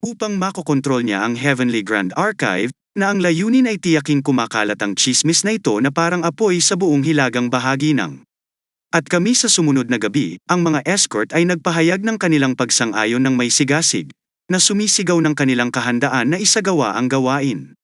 upang makokontrol niya ang Heavenly Grand Archive, na ang layunin ay tiyaking kumakalat ang chismis na ito na parang apoy sa buong hilagang bahagi ng. At kami sa sumunod na gabi, ang mga escort ay nagpahayag ng kanilang pagsang-ayon ng may sigasig, na sumisigaw ng kanilang kahandaan na isagawa ang gawain.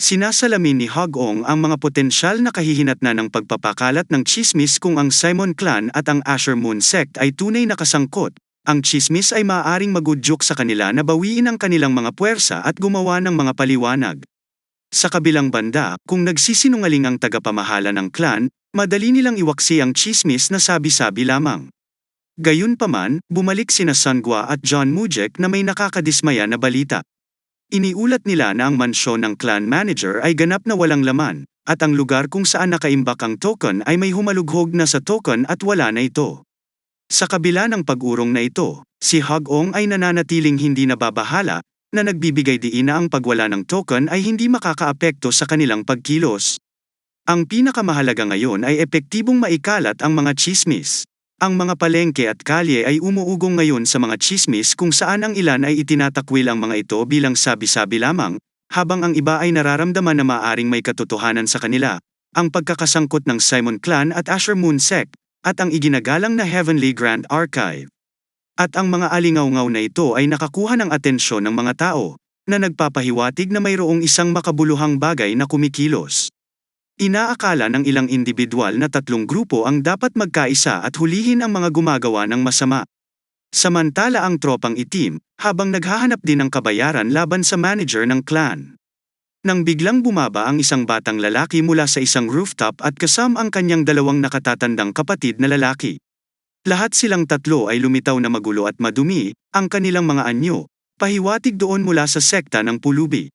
Sinasalamin ni Hog-ong ang mga potensyal na kahihinatnan ng pagpapakalat ng chismis kung ang Simon Clan at ang Asher Moon Sect ay tunay na kasangkot. Ang chismis ay maaaring magudyok sa kanila na bawiin ang kanilang mga puwersa at gumawa ng mga paliwanag. Sa kabilang banda, kung nagsisinungaling ang tagapamahala ng clan, madali nilang iwaksi ang chismis na sabi-sabi lamang. Gayunpaman, bumalik sina Sangwa at John Mujek na may nakakadismaya na balita. Iniulat nila na ang mansyon ng clan manager ay ganap na walang laman, at ang lugar kung saan nakaimbak ang token ay may humalughog na sa token at wala na ito. Sa kabila ng pag-urong na ito, si Hog-ong ay nananatiling hindi nababahala, na nagbibigay diin na ang pagwala ng token ay hindi makakaapekto sa kanilang pagkilos. Ang pinakamahalaga ngayon ay epektibong maikalat ang mga chismis. Ang mga palengke at kalye ay umuugong ngayon sa mga chismis kung saan ang ilan ay itinatakwil ang mga ito bilang sabi-sabi lamang, habang ang iba ay nararamdaman na maaring may katotohanan sa kanila, ang pagkakasangkot ng Simon Clan at Asher Moon Sect, at ang iginagalang na Heavenly Grand Archive. At ang mga alingaw-ngaw na ito ay nakakuha ng atensyon ng mga tao, na nagpapahiwatig na mayroong isang makabuluhang bagay na kumikilos. Inaakala ng ilang individual na tatlong grupo ang dapat magkaisa at hulihin ang mga gumagawa ng masama. Samantala ang tropang itim, habang naghahanap din ng kabayaran laban sa manager ng clan. Nang biglang bumaba ang isang batang lalaki mula sa isang rooftop at kasam ang kanyang dalawang nakatatandang kapatid na lalaki. Lahat silang tatlo ay lumitaw na magulo at madumi, ang kanilang mga anyo, pahiwatig doon mula sa sekta ng pulubi.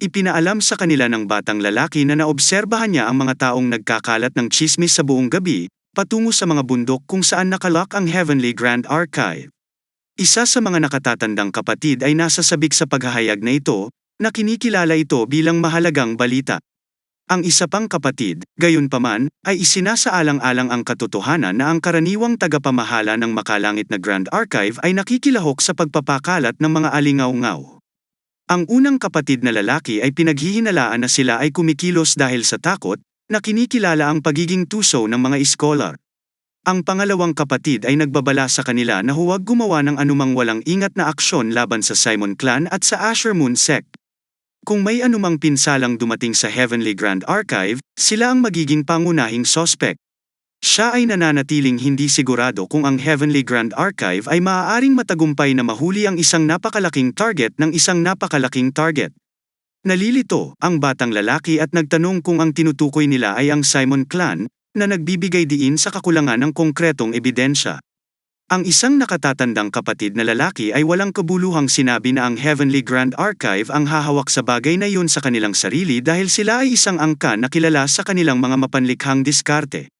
Ipinaalam sa kanila ng batang lalaki na naobserbahan niya ang mga taong nagkakalat ng chismis sa buong gabi, patungo sa mga bundok kung saan nakalak ang Heavenly Grand Archive. Isa sa mga nakatatandang kapatid ay nasa sabik sa paghahayag na ito, na kinikilala ito bilang mahalagang balita. Ang isa pang kapatid, gayunpaman, ay isinasaalang-alang ang katotohanan na ang karaniwang tagapamahala ng makalangit na Grand Archive ay nakikilahok sa pagpapakalat ng mga alingaw-ngaw. Ang unang kapatid na lalaki ay pinaghihinalaan na sila ay kumikilos dahil sa takot, na kinikilala ang pagiging tuso ng mga iskolar. Ang pangalawang kapatid ay nagbabala sa kanila na huwag gumawa ng anumang walang ingat na aksyon laban sa Simon Clan at sa Asher Moon Sect. Kung may anumang pinsalang dumating sa Heavenly Grand Archive, sila ang magiging pangunahing sospek. Siya ay nananatiling hindi sigurado kung ang Heavenly Grand Archive ay maaaring matagumpay na mahuli ang isang napakalaking target ng isang napakalaking target. Nalilito ang batang lalaki at nagtanong kung ang tinutukoy nila ay ang Simon Clan, na nagbibigay diin sa kakulangan ng konkretong ebidensya. Ang isang nakatatandang kapatid na lalaki ay walang kabuluhang sinabi na ang Heavenly Grand Archive ang hahawak sa bagay na yun sa kanilang sarili dahil sila ay isang angka na kilala sa kanilang mga mapanlikhang diskarte.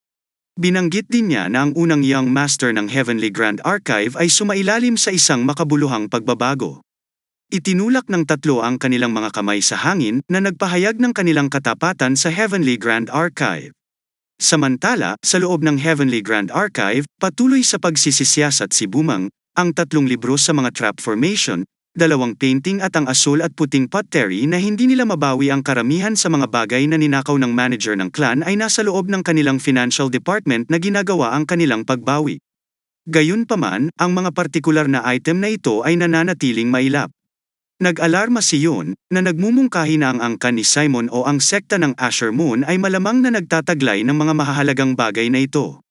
Binanggit din niya na ang unang young master ng Heavenly Grand Archive ay sumailalim sa isang makabuluhang pagbabago. Itinulak ng tatlo ang kanilang mga kamay sa hangin na nagpahayag ng kanilang katapatan sa Heavenly Grand Archive. Samantala, sa loob ng Heavenly Grand Archive, patuloy sa pagsisisiyasat si Bumang, ang tatlong libro sa mga trap formation, dalawang painting at ang asul at puting pottery na hindi nila mabawi ang karamihan sa mga bagay na ninakaw ng manager ng clan ay nasa loob ng kanilang financial department na ginagawa ang kanilang pagbawi. Gayunpaman, ang mga partikular na item na ito ay nananatiling mailap. Nag-alarma si Yon, na nagmumungkahi na ang angkan ni Simon o ang sekta ng Asher Moon ay malamang na nagtataglay ng mga mahahalagang bagay na ito.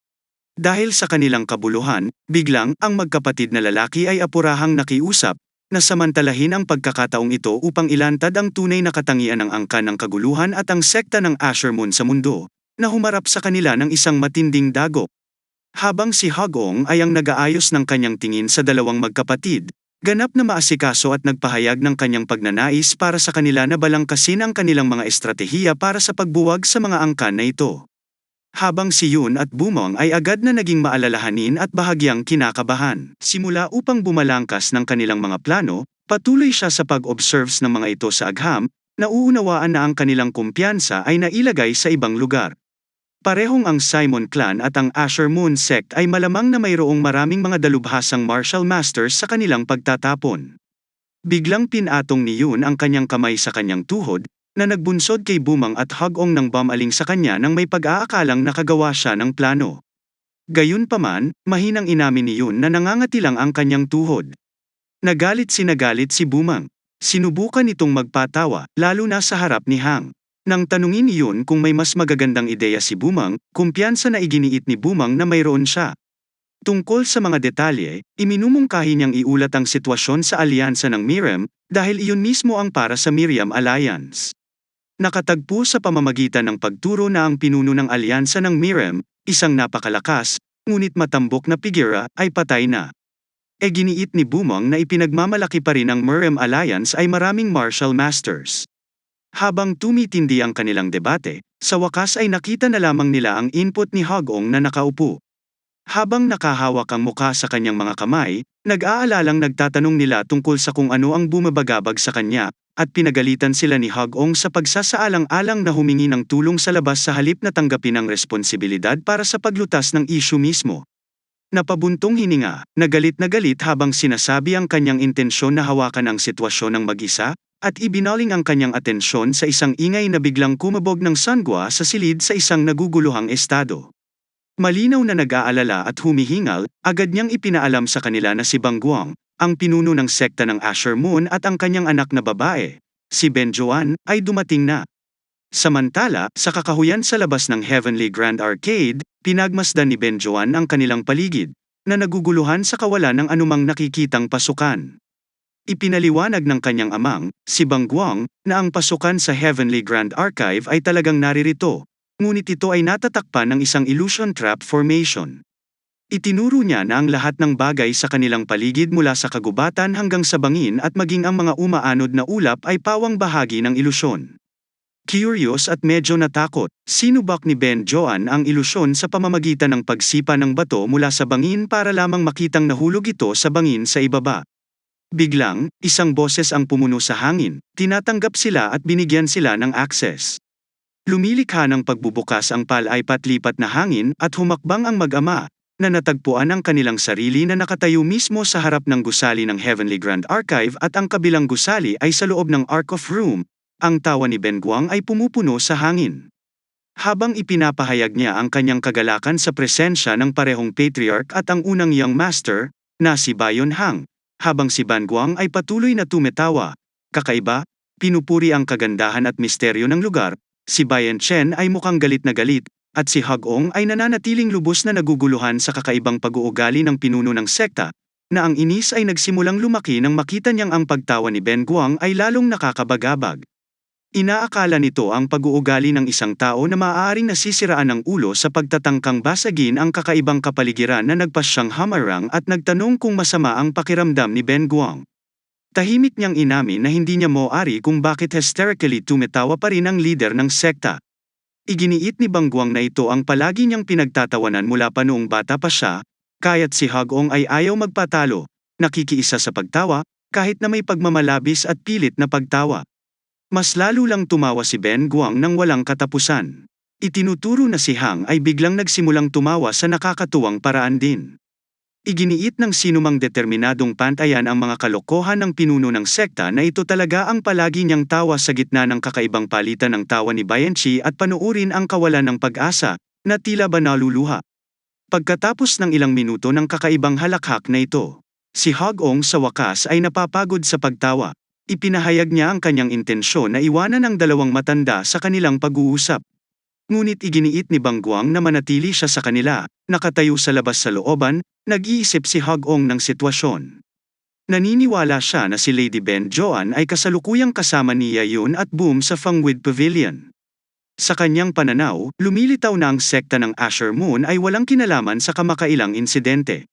Dahil sa kanilang kabuluhan, biglang ang magkapatid na lalaki ay apurahang nakiusap, na samantalahin ang pagkakataong ito upang ilantad ang tunay na katangian ng angkan ng kaguluhan at ang sekta ng Asher Moon sa mundo, na humarap sa kanila ng isang matinding dago. Habang si Hagong ay ang nagaayos ng kanyang tingin sa dalawang magkapatid, ganap na maasikaso at nagpahayag ng kanyang pagnanais para sa kanila na balangkasin ang kanilang mga estratehiya para sa pagbuwag sa mga angkan na ito. Habang si Yun at Bumong ay agad na naging maalalahanin at bahagyang kinakabahan. Simula upang bumalangkas ng kanilang mga plano, patuloy siya sa pag-observes ng mga ito sa agham, nauunawaan na ang kanilang kumpiyansa ay nailagay sa ibang lugar. Parehong ang Simon Clan at ang Asher Moon Sect ay malamang na mayroong maraming mga dalubhasang martial masters sa kanilang pagtatapon. Biglang pinatong ni Yun ang kanyang kamay sa kanyang tuhod, na nagbunsod kay Bumang at hagong ng bumaling sa kanya nang may pag-aakalang nakagawa siya ng plano. Gayunpaman, mahinang inamin ni Yun na nangangatilang ang kanyang tuhod. Nagalit sinagalit si Bumang. Sinubukan itong magpatawa, lalo na sa harap ni Hang. Nang tanungin ni Yun kung may mas magagandang ideya si Bumang, kumpiyansa na iginiit ni Bumang na mayroon siya. Tungkol sa mga detalye, iminumungkahi niyang iulat ang sitwasyon sa alyansa ng Miriam, dahil iyon mismo ang para sa Miriam Alliance. Nakatagpo sa pamamagitan ng pagturo na ang pinuno ng alyansa ng Miriam, isang napakalakas, ngunit matambok na pigira, ay patay na. E giniit ni Bumang na ipinagmamalaki pa rin ang Miriam Alliance ay maraming martial masters. Habang tumitindi ang kanilang debate, sa wakas ay nakita na lamang nila ang input ni Hagong na nakaupo. Habang nakahawak ang muka sa kanyang mga kamay, nag-aalalang nagtatanong nila tungkol sa kung ano ang bumabagabag sa kanya, at pinagalitan sila ni Hagong sa pagsasaalang-alang na humingi ng tulong sa labas sa halip na tanggapin ang responsibilidad para sa paglutas ng issue mismo. Napabuntong hininga, nagalit na galit habang sinasabi ang kanyang intensyon na hawakan ang sitwasyon ng mag-isa, at ibinaling ang kanyang atensyon sa isang ingay na biglang kumabog ng sangwa sa silid sa isang naguguluhang estado. Malinaw na nag-aalala at humihingal, agad niyang ipinaalam sa kanila na si Bangguang, ang pinuno ng sekta ng Asher Moon at ang kanyang anak na babae, si Ben Joan, ay dumating na. Samantala, sa kakahuyan sa labas ng Heavenly Grand Arcade, pinagmasdan ni Ben Joan ang kanilang paligid, na naguguluhan sa kawalan ng anumang nakikitang pasukan. Ipinaliwanag ng kanyang amang, si Bangguang, na ang pasukan sa Heavenly Grand Archive ay talagang naririto, ngunit ito ay natatakpan ng isang illusion trap formation. Itinuro niya na ang lahat ng bagay sa kanilang paligid mula sa kagubatan hanggang sa bangin at maging ang mga umaanod na ulap ay pawang bahagi ng ilusyon. Curious at medyo natakot, sinubak ni Ben Joan ang ilusyon sa pamamagitan ng pagsipa ng bato mula sa bangin para lamang makitang nahulog ito sa bangin sa ibaba. Biglang, isang boses ang pumuno sa hangin, tinatanggap sila at binigyan sila ng access. Lumilikha ng pagbubukas ang palay patlipat na hangin at humakbang ang mag-ama, na natagpuan ang kanilang sarili na nakatayo mismo sa harap ng gusali ng Heavenly Grand Archive at ang kabilang gusali ay sa loob ng Ark of Room, ang tawa ni Ben Guang ay pumupuno sa hangin. Habang ipinapahayag niya ang kanyang kagalakan sa presensya ng parehong patriarch at ang unang young master, na si Bayon Hang, habang si Ban Guang ay patuloy na tumetawa. Kakaiba, pinupuri ang kagandahan at misteryo ng lugar, si Bayan Chen ay mukhang galit na galit, at si Hagong ay nananatiling lubos na naguguluhan sa kakaibang pag-uugali ng pinuno ng sekta, na ang inis ay nagsimulang lumaki nang makita niyang ang pagtawa ni Ben Guang ay lalong nakakabagabag. Inaakala nito ang pag-uugali ng isang tao na maaaring nasisiraan ng ulo sa pagtatangkang basagin ang kakaibang kapaligiran na nagpasyang hamarang at nagtanong kung masama ang pakiramdam ni Ben Guang. Tahimik niyang inamin na hindi niya moari kung bakit hysterically tumetawa pa rin ang leader ng sekta. Iginiit ni Bangguang na ito ang palagi niyang pinagtatawanan mula pa noong bata pa siya, kaya't si Hagong ay ayaw magpatalo, nakikiisa sa pagtawa, kahit na may pagmamalabis at pilit na pagtawa. Mas lalo lang tumawa si Ben Guang nang walang katapusan. Itinuturo na si Hang ay biglang nagsimulang tumawa sa nakakatuwang paraan din. Iginiit ng sinumang determinadong pantayan ang mga kalokohan ng pinuno ng sekta na ito talaga ang palagi niyang tawa sa gitna ng kakaibang palitan ng tawa ni Bayanchi at panuurin ang kawalan ng pag-asa, na tila ba naluluha. Pagkatapos ng ilang minuto ng kakaibang halakhak na ito, si Hagong sa wakas ay napapagod sa pagtawa. Ipinahayag niya ang kanyang intensyon na iwanan ang dalawang matanda sa kanilang pag-uusap. Ngunit iginiit ni Bangguang na manatili siya sa kanila, nakatayo sa labas sa looban, nag-iisip si Hagong ng sitwasyon. Naniniwala siya na si Lady Ben Joan ay kasalukuyang kasama ni Yayun at Boom sa Fangwid Pavilion. Sa kanyang pananaw, lumilitaw na ang sekta ng Asher Moon ay walang kinalaman sa kamakailang insidente.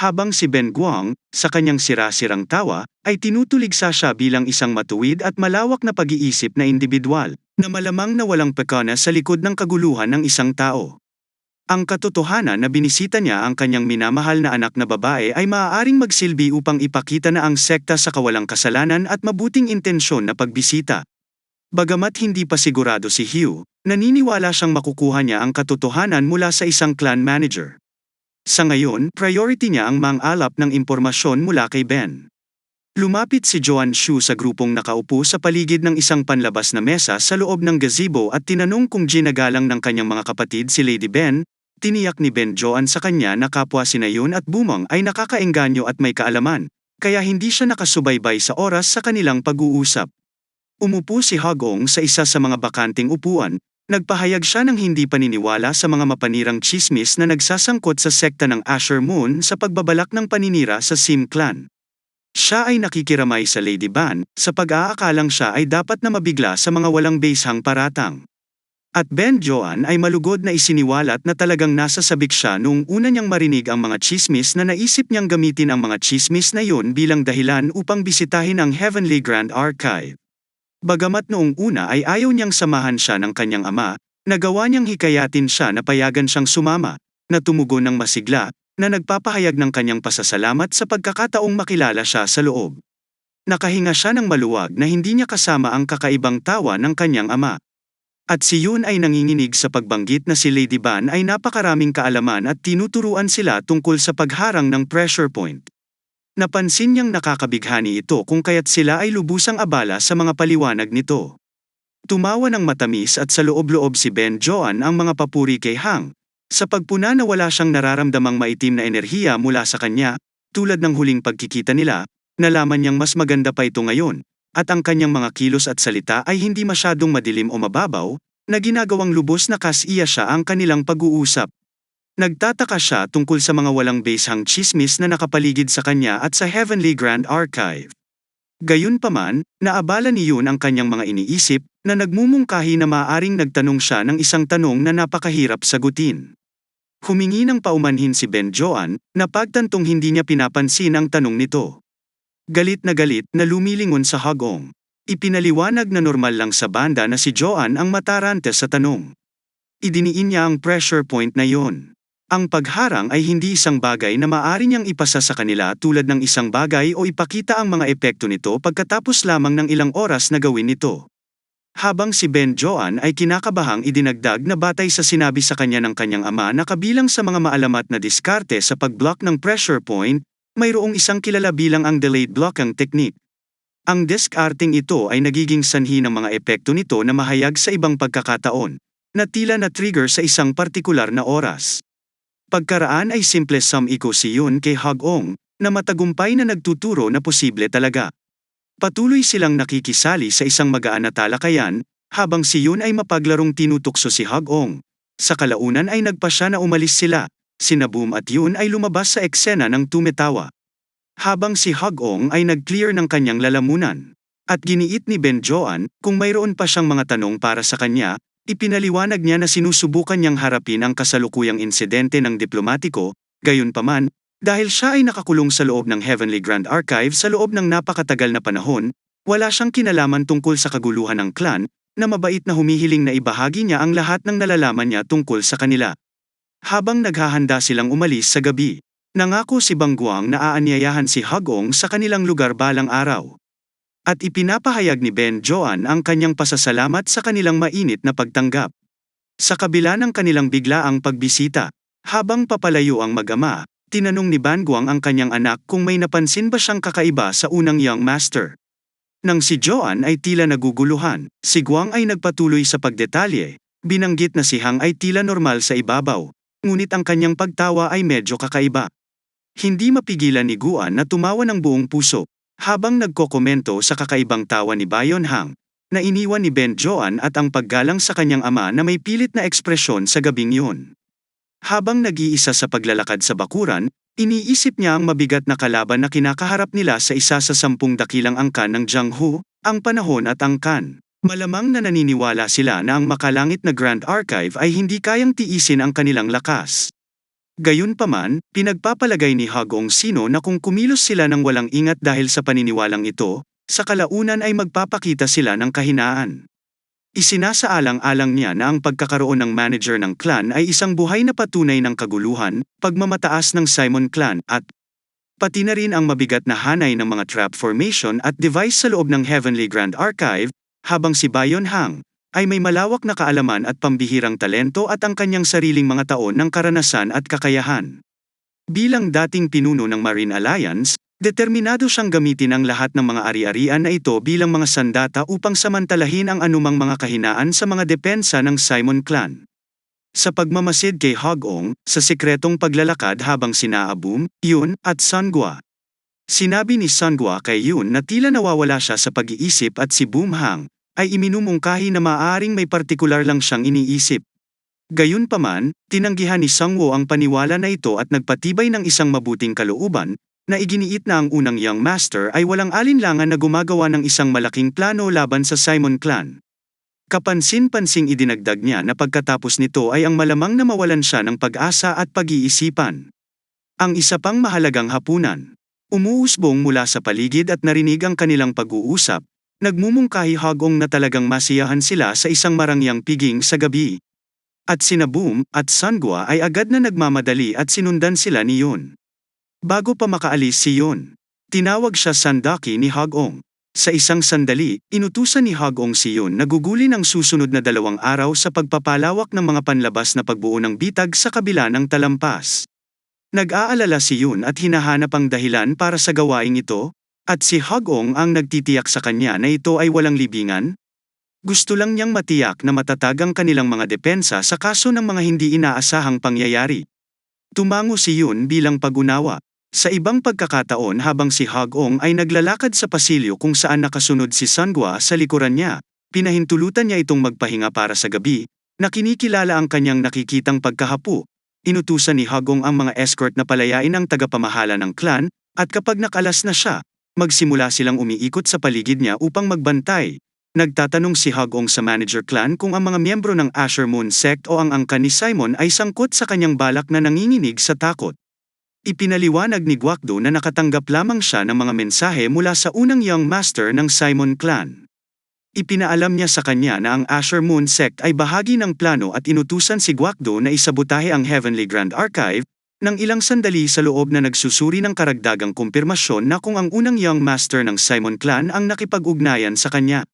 Habang si Ben Guang, sa kanyang sira-sirang tawa, ay tinutuligsa siya bilang isang matuwid at malawak na pag-iisip na individual, na malamang na walang pekana sa likod ng kaguluhan ng isang tao. Ang katotohanan na binisita niya ang kanyang minamahal na anak na babae ay maaaring magsilbi upang ipakita na ang sekta sa kawalang kasalanan at mabuting intensyon na pagbisita. Bagamat hindi pa sigurado si Hugh, naniniwala siyang makukuha niya ang katotohanan mula sa isang clan manager. Sa ngayon, priority niya ang mang-alap ng impormasyon mula kay Ben. Lumapit si Joan Shu sa grupong nakaupo sa paligid ng isang panlabas na mesa sa loob ng gazebo at tinanong kung ginagalang ng kanyang mga kapatid si Lady Ben, tiniyak ni Ben Joan sa kanya na kapwa si Nayon at Bumang ay nakakaengganyo at may kaalaman, kaya hindi siya nakasubaybay sa oras sa kanilang pag-uusap. Umupo si Hagong sa isa sa mga bakanting upuan, nagpahayag siya ng hindi paniniwala sa mga mapanirang chismis na nagsasangkot sa sekta ng Asher Moon sa pagbabalak ng paninira sa Sim Clan. Siya ay nakikiramay sa Lady Ban, sa pag-aakalang siya ay dapat na mabigla sa mga walang basehang paratang. At Ben Joan ay malugod na isiniwalat na talagang nasa sabik siya noong una niyang marinig ang mga chismis na naisip niyang gamitin ang mga chismis na yun bilang dahilan upang bisitahin ang Heavenly Grand Archive. Bagamat noong una ay ayaw niyang samahan siya ng kanyang ama, nagawa niyang hikayatin siya na payagan siyang sumama, na tumugon ng masigla, na nagpapahayag ng kanyang pasasalamat sa pagkakataong makilala siya sa loob. Nakahinga siya ng maluwag na hindi niya kasama ang kakaibang tawa ng kanyang ama. At si Yun ay nanginginig sa pagbanggit na si Lady Ban ay napakaraming kaalaman at tinuturuan sila tungkol sa pagharang ng pressure point. Napansin niyang nakakabighani ito kung kaya't sila ay lubusang abala sa mga paliwanag nito. Tumawa ng matamis at sa loob-loob si Ben Joan ang mga papuri kay Hang, sa pagpuna na wala siyang nararamdamang maitim na enerhiya mula sa kanya, tulad ng huling pagkikita nila, nalaman niyang mas maganda pa ito ngayon, at ang kanyang mga kilos at salita ay hindi masyadong madilim o mababaw, na ginagawang lubos na kasiya siya ang kanilang pag-uusap. Nagtataka siya tungkol sa mga walang basehang chismis na nakapaligid sa kanya at sa Heavenly Grand Archive. Gayunpaman, naabala ni Yun ang kanyang mga iniisip, na nagmumungkahi na maaring nagtanong siya ng isang tanong na napakahirap sagutin. Humingi ng paumanhin si Ben Joan, na pagtantong hindi niya pinapansin ang tanong nito. Galit na galit na lumilingon sa hagong. Ipinaliwanag na normal lang sa banda na si Joan ang matarante sa tanong. Idiniin niya ang pressure point na yon. Ang pagharang ay hindi isang bagay na maaari niyang ipasa sa kanila tulad ng isang bagay o ipakita ang mga epekto nito pagkatapos lamang ng ilang oras na gawin ito. Habang si Ben Joan ay kinakabahang idinagdag na batay sa sinabi sa kanya ng kanyang ama na kabilang sa mga maalamat na diskarte sa pag-block ng pressure point, mayroong isang kilala bilang ang delayed blocking technique. Ang diskarting ito ay nagiging sanhi ng mga epekto nito na mahayag sa ibang pagkakataon, na tila na trigger sa isang partikular na oras. Pagkaraan ay simple sum Yun kay Hag-ong, na matagumpay na nagtuturo na posible talaga. Patuloy silang nakikisali sa isang magaan na talakayan, habang si Yun ay mapaglarong tinutukso si Hag-ong. Sa kalaunan ay nagpasya na umalis sila, sina Boom at Yun ay lumabas sa eksena ng tumetawa. Habang si Hag-ong ay nag-clear ng kanyang lalamunan. At giniit ni Ben Joan, kung mayroon pa siyang mga tanong para sa kanya, ipinaliwanag niya na sinusubukan niyang harapin ang kasalukuyang insidente ng diplomatiko, gayunpaman, dahil siya ay nakakulong sa loob ng Heavenly Grand Archive sa loob ng napakatagal na panahon, wala siyang kinalaman tungkol sa kaguluhan ng clan, na mabait na humihiling na ibahagi niya ang lahat ng nalalaman niya tungkol sa kanila. Habang naghahanda silang umalis sa gabi, nangako si Bangguang na aanyayahan si Hagong sa kanilang lugar balang araw. At ipinapahayag ni Ben Joan ang kanyang pasasalamat sa kanilang mainit na pagtanggap. Sa kabila ng kanilang biglaang pagbisita, habang papalayo ang mag-ama, tinanong ni Ban Guang ang kanyang anak kung may napansin ba siyang kakaiba sa unang young master. Nang si Joan ay tila naguguluhan, si Guang ay nagpatuloy sa pagdetalye, binanggit na si Hang ay tila normal sa ibabaw, ngunit ang kanyang pagtawa ay medyo kakaiba. Hindi mapigilan ni Guan na tumawa ng buong puso, habang nagkokomento sa kakaibang tawa ni Bayon Hang, na iniwan ni Ben Joan at ang paggalang sa kanyang ama na may pilit na ekspresyon sa gabing yun. Habang nag-iisa sa paglalakad sa bakuran, iniisip niya ang mabigat na kalaban na kinakaharap nila sa isa sa sampung dakilang angkan ng Jianghu, ang panahon at angkan. Malamang na naniniwala sila na ang makalangit na Grand Archive ay hindi kayang tiisin ang kanilang lakas. Gayunpaman, pinagpapalagay ni Hagong Sino na kung kumilos sila ng walang ingat dahil sa paniniwalang ito, sa kalaunan ay magpapakita sila ng kahinaan. Isinasaalang-alang niya na ang pagkakaroon ng manager ng clan ay isang buhay na patunay ng kaguluhan, pagmamataas ng Simon clan at pati na rin ang mabigat na hanay ng mga trap formation at device sa loob ng Heavenly Grand Archive, habang si Bayon Hang ay may malawak na kaalaman at pambihirang talento at ang kanyang sariling mga taon ng karanasan at kakayahan. Bilang dating pinuno ng Marine Alliance, Determinado siyang gamitin ang lahat ng mga ari-arian na ito bilang mga sandata upang samantalahin ang anumang mga kahinaan sa mga depensa ng Simon clan. Sa pagmamasid kay Hogong, sa sikretong paglalakad habang sina Abum, Yun, at Sangwa. Sinabi ni Sangwa kay Yun na tila nawawala siya sa pag-iisip at si Boomhang, ay iminumungkahi na maaaring may partikular lang siyang iniisip. Gayunpaman, tinanggihan ni Sangwo ang paniwala na ito at nagpatibay ng isang mabuting kalooban, na iginiit na ang unang Young Master ay walang alinlangan na gumagawa ng isang malaking plano laban sa Simon clan. Kapansin-pansing idinagdag niya na pagkatapos nito ay ang malamang na mawalan siya ng pag-asa at pag-iisipan. Ang isa pang mahalagang hapunan. Umuusbong mula sa paligid at narinig ang kanilang pag-uusap, nagmumungkahi hagong na talagang masiyahan sila sa isang marangyang piging sa gabi. At sina Boom at Sangwa ay agad na nagmamadali at sinundan sila ni Yun. Bago pa makaalis si Yun, tinawag siya Sandaki ni Hagong. Sa isang sandali, inutusan ni Hagong si Yun na gugulin ang susunod na dalawang araw sa pagpapalawak ng mga panlabas na pagbuo ng bitag sa kabila ng talampas. Nag-aalala si Yun at hinahanap ang dahilan para sa gawaing ito, at si Hagong ang nagtitiyak sa kanya na ito ay walang libingan. Gusto lang niyang matiyak na matatag ang kanilang mga depensa sa kaso ng mga hindi inaasahang pangyayari. Tumango si Yun bilang pagunawa. Sa ibang pagkakataon habang si Hagong ay naglalakad sa pasilyo kung saan nakasunod si Sangwa sa likuran niya, pinahintulutan niya itong magpahinga para sa gabi, na kinikilala ang kanyang nakikitang pagkahapo. Inutusan ni Hagong ang mga escort na palayain ang tagapamahala ng clan, at kapag nakalas na siya, magsimula silang umiikot sa paligid niya upang magbantay. Nagtatanong si Hagong sa manager clan kung ang mga miyembro ng Asher Moon sect o ang angka ni Simon ay sangkot sa kanyang balak na nanginginig sa takot. Ipinaliwanag ni Guakdo na nakatanggap lamang siya ng mga mensahe mula sa unang Young Master ng Simon clan. Ipinaalam niya sa kanya na ang Asher Moon sect ay bahagi ng plano at inutusan si Guakdo na isabutahe ang Heavenly Grand Archive, ng ilang sandali sa loob na nagsusuri ng karagdagang kumpirmasyon na kung ang unang Young Master ng Simon clan ang nakipag-ugnayan sa kanya.